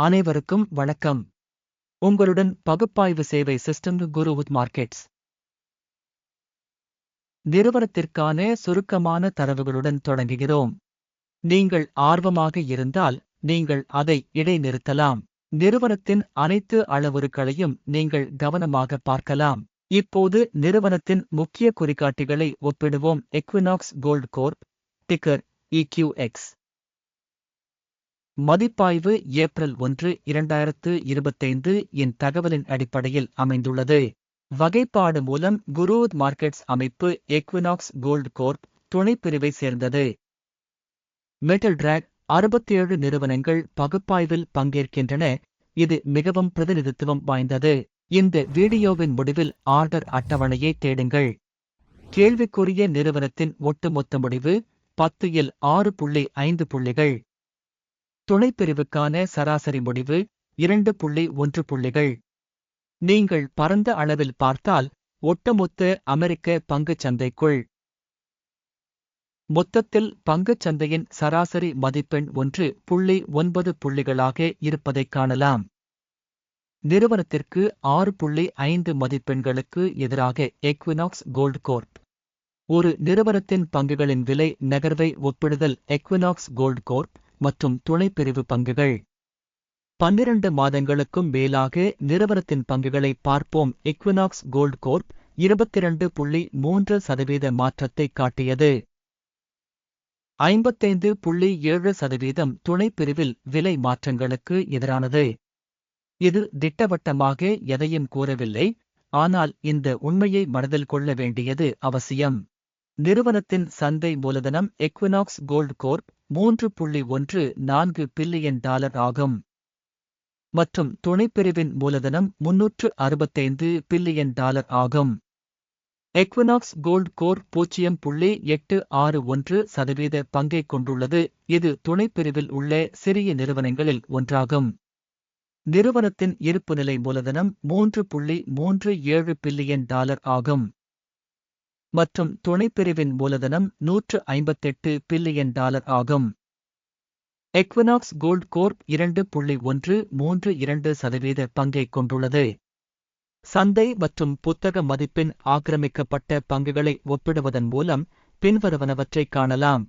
அனைவருக்கும் வணக்கம். உங்களுடன் பகுப்பாய்வு சேவை சிஸ்டம் குருவுத் மார்க்கெட்ஸ். நிறுவனத்திற்கான சுருக்கமான தரவுகளுடன் தொடங்குகிறோம். நீங்கள் ஆர்வமாக இருந்தால் நீங்கள் அதை இடைநிறுத்தலாம். நிறுவனத்தின் அனைத்து அளவுருக்களையும் நீங்கள் கவனமாக பார்க்கலாம். இப்போது நிறுவனத்தின் முக்கிய குறிகாட்டிகளை ஒப்பிடுவோம். Equinox Gold Corp ticker EQX மதிப்பாய்வு ஏப்ரல் ஒன்று இரண்டாயிரத்து இருபத்தைந்து இன் தகவலின் அடிப்படையில் அமைந்துள்ளது. வகைப்பாடு மூலம் குரூத் மார்க்கெட்ஸ் அமைப்பு எக்வினாக்ஸ் கோல்ட் கோர்ப் துணைப்பிரிவை சேர்ந்தது. மெட்டல் டிராக் அறுபத்தேழு நிறுவனங்கள் பகுப்பாய்வில் பங்கேற்கின்றன. இது மிகவும் பிரதிநிதித்துவம் வாய்ந்தது. இந்த வீடியோவின் முடிவில் ஆர்டர் அட்டவணையை தேடுங்கள். கேள்விக்குரிய நிறுவனத்தின் ஒட்டுமொத்த முடிவு பத்து இல் ஆறு புள்ளி ஐந்து புள்ளிகள். துணைப்பிரிவுக்கான சராசரி முடிவு இரண்டு புள்ளி ஒன்று புள்ளிகள். நீங்கள் பரந்த அளவில் பார்த்தால் ஒட்டுமொத்த அமெரிக்க பங்குச் சந்தைக்குள். மொத்தத்தில் பங்குச் சந்தையின் சராசரி மதிப்பெண் ஒன்று புள்ளி ஒன்பது புள்ளிகளாக இருப்பதைக் காணலாம். நிறுவனத்திற்கு ஆறு புள்ளி ஐந்து மதிப்பெண்களுக்கு எதிராக எக்வினாக்ஸ் கோல்ட் கோர்ப் ஒரு நிறுவனத்தின் பங்குகளின் விலை நகர்வை ஒப்பிடுதல் எக்வினாக்ஸ் கோல்ட் கோர்ப் மற்றும் துணைப்பிரிவு பங்குகள். பன்னிரண்டு மாதங்களுக்கும் மேலாக நிறுவனத்தின் பங்குகளை பார்ப்போம். எக்வினாக்ஸ் கோல்ட் கோர்ப் இருபத்திரண்டு புள்ளி மூன்று சதவீத மாற்றத்தை காட்டியது. ஐம்பத்தைந்து புள்ளி ஏழு சதவீதம் துணைப்பிரிவில் விலை மாற்றங்களுக்கு எதிரானது. இது திட்டவட்டமாக எதையும் கூறவில்லை. ஆனால் இந்த உண்மையை மனதில் கொள்ள வேண்டியது அவசியம். நிறுவனத்தின் சந்தை மூலதனம் எக்வினாக்ஸ் கோல்ட் கோர்ப் மூன்று புள்ளி ஒன்று நான்கு பில்லியன் டாலர் ஆகும். மற்றும் துணைப்பிரிவின் மூலதனம் முன்னூற்று அறுபத்தைந்து பில்லியன் டாலர் ஆகும். எக்வினாக்ஸ் கோல்ட் கோர் பூஜ்ஜியம் புள்ளி எட்டு ஆறு ஒன்று சதவீத பங்கை கொண்டுள்ளது. இது துணைப்பிரிவில் உள்ள சிறிய நிறுவனங்களில் ஒன்றாகும். நிறுவனத்தின் இருப்புநிலை மூலதனம் மூன்று புள்ளி மூன்று ஏழு பில்லியன் டாலர் ஆகும். மற்றும் துணைப்பிரிவின் மூலதனம் நூற்று ஐம்பத்தெட்டு பில்லியன் டாலர் ஆகும். எக்வினாக்ஸ் கோல்ட் கோர்ப் இரண்டு புள்ளி ஒன்று மூன்று இரண்டு சதவீத பங்கை கொண்டுள்ளது. சந்தை மற்றும் புத்தக மதிப்பின் ஆக்கிரமிக்கப்பட்ட பங்குகளை ஒப்பிடுவதன் மூலம் பின்வருவனவற்றை காணலாம்.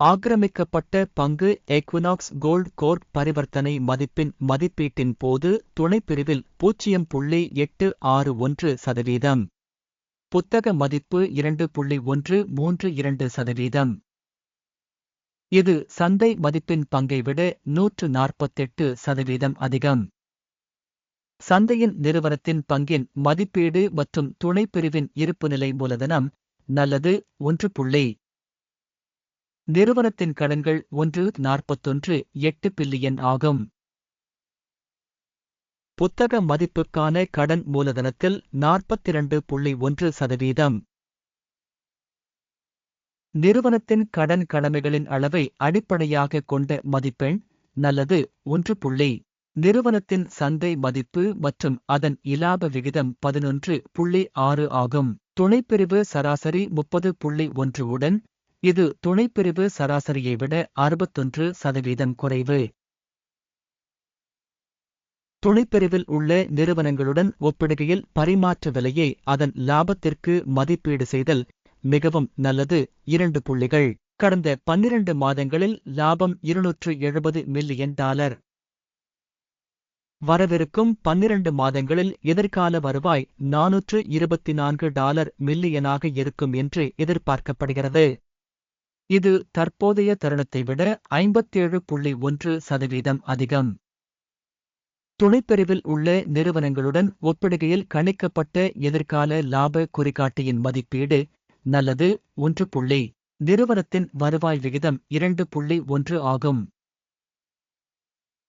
ஆக்கிரமிக்கப்பட்ட பங்கு எக்வினாக்ஸ் கோல்ட் கோர்ப் பரிவர்த்தனை மதிப்பின் மதிப்பீட்டின் போது துணைப்பிரிவில் பூஜ்ஜியம் புள்ளி எட்டு ஆறு ஒன்று சதவீதம். புத்தக மதிப்பு இரண்டு புள்ளி ஒன்று மூன்று இரண்டு சதவீதம். இது சந்தை மதிப்பின் பங்கை விட நூற்று நாற்பத்தெட்டு சதவீதம் அதிகம். சந்தையின் நிறுவனத்தின் பங்கின் மதிப்பீடு மற்றும் துணைப்பிரிவின் இருப்புநிலை மூலதனம் நல்லது ஒன்று புள்ளி. நிறுவனத்தின் கடன்கள் ஒன்று நாற்பத்தொன்று எட்டு பில்லியன் ஆகும். புத்தக மதிப்புக்கான கடன் மூலதனத்தில் நாற்பத்திரண்டு புள்ளி ஒன்று சதவீதம். நிறுவனத்தின் கடன் கடமைகளின் அளவை அடிப்படையாக கொண்ட மதிப்பெண் நல்லது ஒன்று புள்ளி. நிறுவனத்தின் சந்தை மதிப்பு மற்றும் அதன் இலாப விகிதம் பதினொன்று புள்ளி ஆறு ஆகும். துணைப்பிரிவு சராசரி முப்பது புள்ளி ஒன்று உடன் இது துணைப்பிரிவு சராசரியை விட அறுபத்தொன்று சதவீதம் குறைவு. துணைப்பிரிவில் உள்ள நிறுவனங்களுடன் ஒப்பிடுகையில் பரிமாற்ற விலையை அதன் லாபத்திற்கு மதிப்பீடு செய்தல் மிகவும் நல்லது. இரண்டு புள்ளிகள். கடந்த பன்னிரண்டு மாதங்களில் லாபம் இருநூற்று எழுபது மில்லியன் டாலர். வரவிருக்கும் பன்னிரண்டு மாதங்களில் எதிர்கால வருவாய் நானூற்று இருபத்தி நான்கு டாலர் மில்லியனாக இருக்கும் என்று எதிர்பார்க்கப்படுகிறது. இது தற்போதைய தருணத்தை விட ஐம்பத்தேழு புள்ளி ஒன்று சதவீதம் அதிகம். துணைப்பிரிவில் உள்ள நிறுவனங்களுடன் ஒப்பிடுகையில் கணிக்கப்பட்ட எதிர்கால லாப குறிகாட்டியின் மதிப்பீடு நல்லது ஒன்று புள்ளி. நிறுவனத்தின் வருவாய் விகிதம் இரண்டு புள்ளி ஒன்று ஆகும்.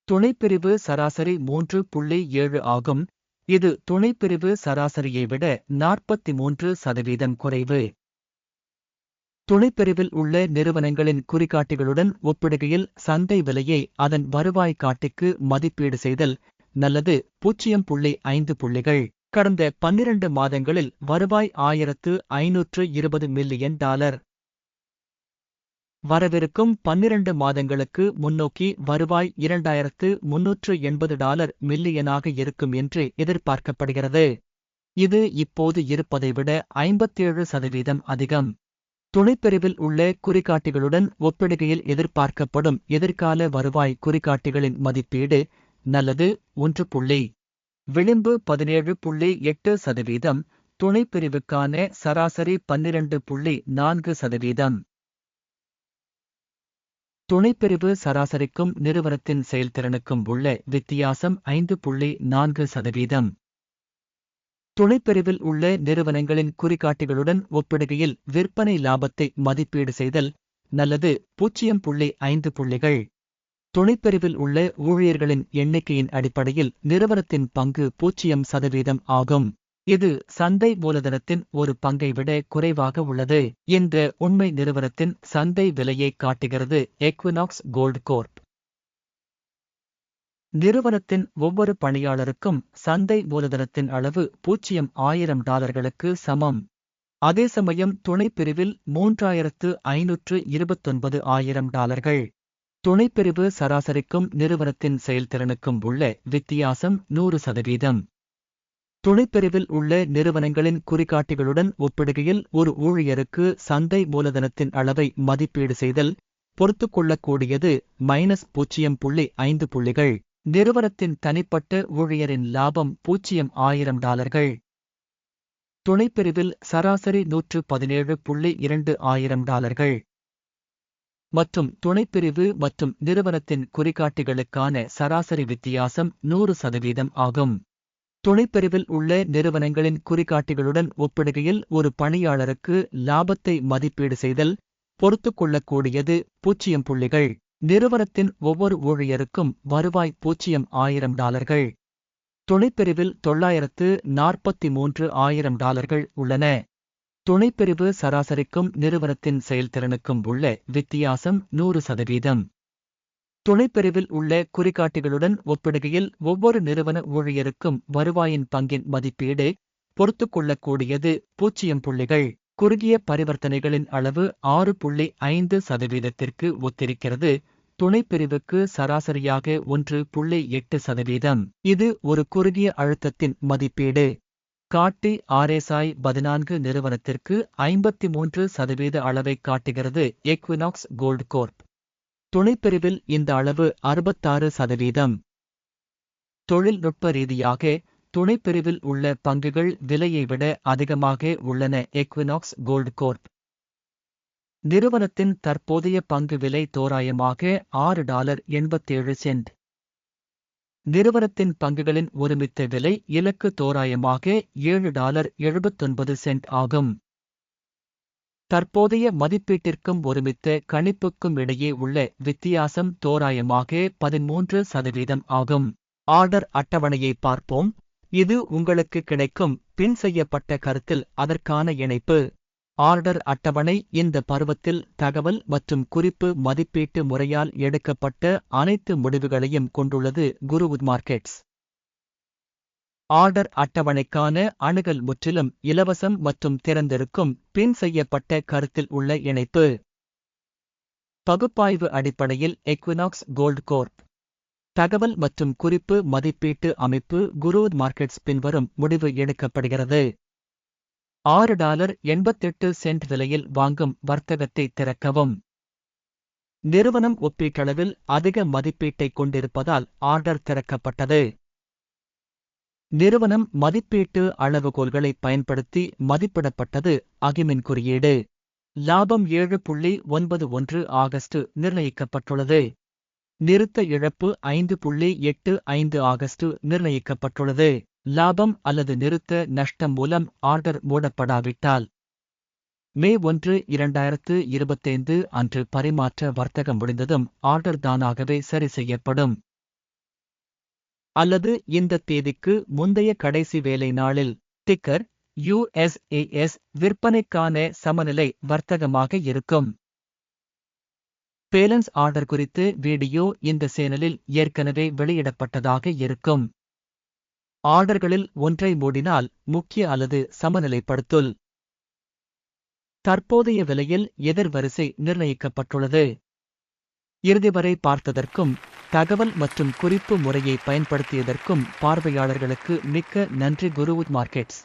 துணைப்பிரிவு சராசரி மூன்று புள்ளி ஏழு ஆகும். இது துணைப்பிரிவு சராசரியை விட நாற்பத்தி மூன்று சதவீதம் குறைவு. துணைப்பிரிவில் உள்ள நிறுவனங்களின் குறிகாட்டிகளுடன் ஒப்பிடுகையில் சந்தை விலையை அதன் வருவாய் காட்டிக்கு மதிப்பீடு செய்தல் நல்லது பூஜ்ஜியம் புள்ளி ஐந்து புள்ளிகள். கடந்த பன்னிரண்டு மாதங்களில் வருவாய் ஆயிரத்து ஐநூற்று இருபது மில்லியன் டாலர். வரவிருக்கும் பன்னிரண்டு மாதங்களுக்கு முன்னோக்கி வருவாய் இரண்டாயிரத்து முன்னூற்று எண்பது டாலர் மில்லியனாக இருக்கும் என்று எதிர்பார்க்கப்படுகிறது. இது இப்போது இருப்பதை விட ஐம்பத்தேழு சதவீதம் அதிகம். துணைப்பிரிவில் உள்ள குறிகாட்டிகளுடன் ஒப்பிடுகையில் எதிர்பார்க்கப்படும் எதிர்கால வருவாய் குறிகாட்டிகளின் மதிப்பீடு நல்லது ஒன்று புள்ளி. விளிம்பு பதினேழு புள்ளி எட்டு சதவீதம். துணைப்பிரிவுக்கான சராசரி பன்னிரண்டு புள்ளி நான்கு சதவீதம். துணைப்பிரிவு சராசரிக்கும் நிறுவனத்தின் செயல்திறனுக்கும் உள்ள வித்தியாசம் ஐந்து புள்ளி நான்கு சதவீதம். துணைப்பிரிவில் உள்ள நிறுவனங்களின் குறிகாட்டிகளுடன் ஒப்பிடுகையில் விற்பனை லாபத்தை மதிப்பீடு செய்தல் நல்லது பூஜ்ஜியம் புள்ளி ஐந்து புள்ளிகள். துணைப்பிரிவில் உள்ள ஊழியர்களின் எண்ணிக்கையின் அடிப்படையில் நிறுவனத்தின் பங்கு பூஜ்ஜியம் சதவீதம் ஆகும். இது சந்தை மூலதனத்தின் ஒரு பங்கை விட குறைவாக உள்ளது என்ற உண்மை நிறுவனத்தின் சந்தை விலையை காட்டுகிறது எக்வினாக்ஸ் கோல்ட் கோர்ப் நிறுவனத்தின் ஒவ்வொரு பணியாளருக்கும் சந்தை மூலதனத்தின் அளவு பூஜ்ஜியம் ஆயிரம் டாலர்களுக்கு சமம். அதே சமயம் துணைப்பிரிவில் மூன்றாயிரத்து ஐநூற்று இருபத்தொன்பது ஆயிரம் டாலர்கள். துணைப்பிரிவு சராசரிக்கும் நிறுவனத்தின் செயல்திறனுக்கும் உள்ள வித்தியாசம் நூறு சதவீதம். துணைப்பிரிவில் உள்ள நிறுவனங்களின் குறிகாட்டிகளுடன் ஒப்பிடுகையில் ஒரு ஊழியருக்கு சந்தை மூலதனத்தின் அளவை மதிப்பீடு செய்தல் பொறுத்துக்கொள்ளக்கூடியது மைனஸ் பூஜ்ஜியம் புள்ளி ஐந்து புள்ளிகள். நிறுவனத்தின் தனிப்பட்ட ஊழியரின் லாபம் பூஜ்ஜியம் ஆயிரம் டாலர்கள். துணைப்பிரிவில் சராசரி நூற்று பதினேழு புள்ளி இரண்டு ஆயிரம் டாலர்கள். மற்றும் துணைப்பிரிவு மற்றும் நிறுவனத்தின் குறிகாட்டிகளுக்கான சராசரி வித்தியாசம் நூறு சதவீதம் ஆகும். துணைப்பிரிவில் உள்ள நிறுவனங்களின் குறிகாட்டிகளுடன் ஒப்பிடுகையில் ஒரு பணியாளருக்கு லாபத்தை மதிப்பீடு செய்தல் பொறுத்துக்கொள்ளக்கூடியது பூச்சியம் புள்ளிகள். நிறுவனத்தின் ஒவ்வொரு ஊழியருக்கும் வருவாய் பூச்சியம் ஆயிரம் டாலர்கள். துணைப்பிரிவில் தொள்ளாயிரத்து நாற்பத்தி மூன்று ஆயிரம் டாலர்கள் உள்ளன. துணைப்பிரிவு சராசரிக்கும் நிறுவனத்தின் செயல்திறனுக்கும் உள்ள வித்தியாசம் நூறு சதவீதம். துணைப்பிரிவில் உள்ள குறிகாட்டிகளுடன் ஒப்பிடுகையில் ஒவ்வொரு நிறுவன ஊழியருக்கும் வருவாயின் பங்கின் மதிப்பீடு பொறுத்துக்கொள்ளக்கூடியது பூஜ்ஜியம் புள்ளிகள். குறுகிய பரிவர்த்தனைகளின் அளவு ஆறு புள்ளி ஐந்து சதவீதத்திற்கு ஒத்திருக்கிறது. துணைப்பிரிவுக்கு சராசரியாக ஒன்று புள்ளி எட்டு சதவீதம். இது ஒரு குறுகிய அழுத்தத்தின் மதிப்பீடு. காட்டி ஆர்எஸ்ஐ பதினான்கு நிறுவனத்திற்கு ஐம்பத்தி மூன்று சதவீத அளவை காட்டுகிறது எக்வினாக்ஸ் கோல்ட் கோர்ப் துணைப்பிரிவில் இந்த அளவு அறுபத்தாறு சதவீதம். தொழில்நுட்ப ரீதியாக துணைப்பிரிவில் உள்ள பங்குகள் விலையை விட அதிகமாக உள்ளன எக்வினாக்ஸ் கோல்ட் கோர்ப் நிறுவனத்தின் தற்போதைய பங்கு விலை தோராயமாக ஆறு டாலர் எண்பத்தேழு சென்ட். நிறுவனத்தின் பங்குகளின் ஒருமித்த விலை இலக்கு தோராயமாக ஏழு டாலர் எழுபத்தொன்பது சென்ட் ஆகும். தற்போதைய மதிப்பீட்டிற்கும் ஒருமித்த கணிப்புக்கும் இடையே உள்ள வித்தியாசம் தோராயமாக பதிமூன்று சதவீதம் ஆகும். ஆர்டர் அட்டவணையை பார்ப்போம். இது உங்களுக்கு கிடைக்கும் பின் செய்யப்பட்ட கருத்தில் அதற்கான இணைப்பு. ஆர்டர் அட்டவணை இந்த பருவத்தில் தகவல் மற்றும் குறிப்பு மதிப்பீட்டு முறையால் எடுக்கப்பட்ட அனைத்து முடிவுகளையும் கொண்டுள்ளது குருவுத் மார்க்கெட்ஸ். ஆர்டர் அட்டவணைக்கான அணுகல் முற்றிலும் இலவசம் மற்றும் திறந்திருக்கும் பின் செய்யப்பட்ட கருத்தில் உள்ள இணைப்பு. பகுப்பாய்வு அடிப்படையில் எக்வினாக்ஸ் கோல்ட் கோர்ப் தகவல் மற்றும் குறிப்பு மதிப்பீட்டு அமைப்பு குருவுட் மார்க்கெட்ஸ் பின்வரும் முடிவு எடுக்கப்படுகிறது. ஆறு டாலர் எண்பத்தெட்டு சென்ட் விலையில் வாங்கும் வர்த்தகத்தை திறக்கவும். நிறுவனம் ஒப்பீட்டளவில் அதிக மதிப்பீட்டை கொண்டிருப்பதால் ஆர்டர் திறக்கப்பட்டது. நிறுவனம் மதிப்பீட்டு அளவுகோல்களை பயன்படுத்தி மதிப்பிடப்பட்டது அகிமின் குறியீடு. லாபம் ஏழு புள்ளி ஒன்பது ஒன்று ஆகஸ்ட் நிர்ணயிக்கப்பட்டுள்ளது. நிறுத்த இழப்பு ஐந்து புள்ளி எட்டு ஐந்து ஆகஸ்ட் நிர்ணயிக்கப்பட்டுள்ளது. லாபம் அல்லது நிறுத்த நஷ்டம் மூலம் ஆர்டர் மூடப்படாவிட்டால் மே ஒன்று இரண்டாயிரத்து இருபத்தைந்து அன்று பரிமாற்ற வர்த்தகம் முடிந்ததும் ஆர்டர் தானாகவே சரி செய்யப்படும். அல்லது இந்த தேதிக்கு முந்தைய கடைசி வேலை நாளில் டிக்கர் யுஎஸ்ஏஎஸ் விற்பனைக்கான சமநிலை வர்த்தகமாக இருக்கும். பேலன்ஸ் ஆர்டர் குறித்து வீடியோ இந்த சேனலில் ஏற்கனவே வெளியிடப்பட்டதாக இருக்கும். ஆர்டர்களில் ஒன்றை மூடினால் முக்கிய அல்லது சமநிலைப்படுத்துல் தற்போதைய விலையில் எதிர்வரிசை நிர்ணயிக்கப்பட்டுள்ளது. இறுதி வரை பார்த்ததற்கும் தகவல் மற்றும் குறிப்பு முறையை பயன்படுத்தியதற்கும் பார்வையாளர்களுக்கு மிக்க நன்றி குருவுட் மார்க்கெட்ஸ்.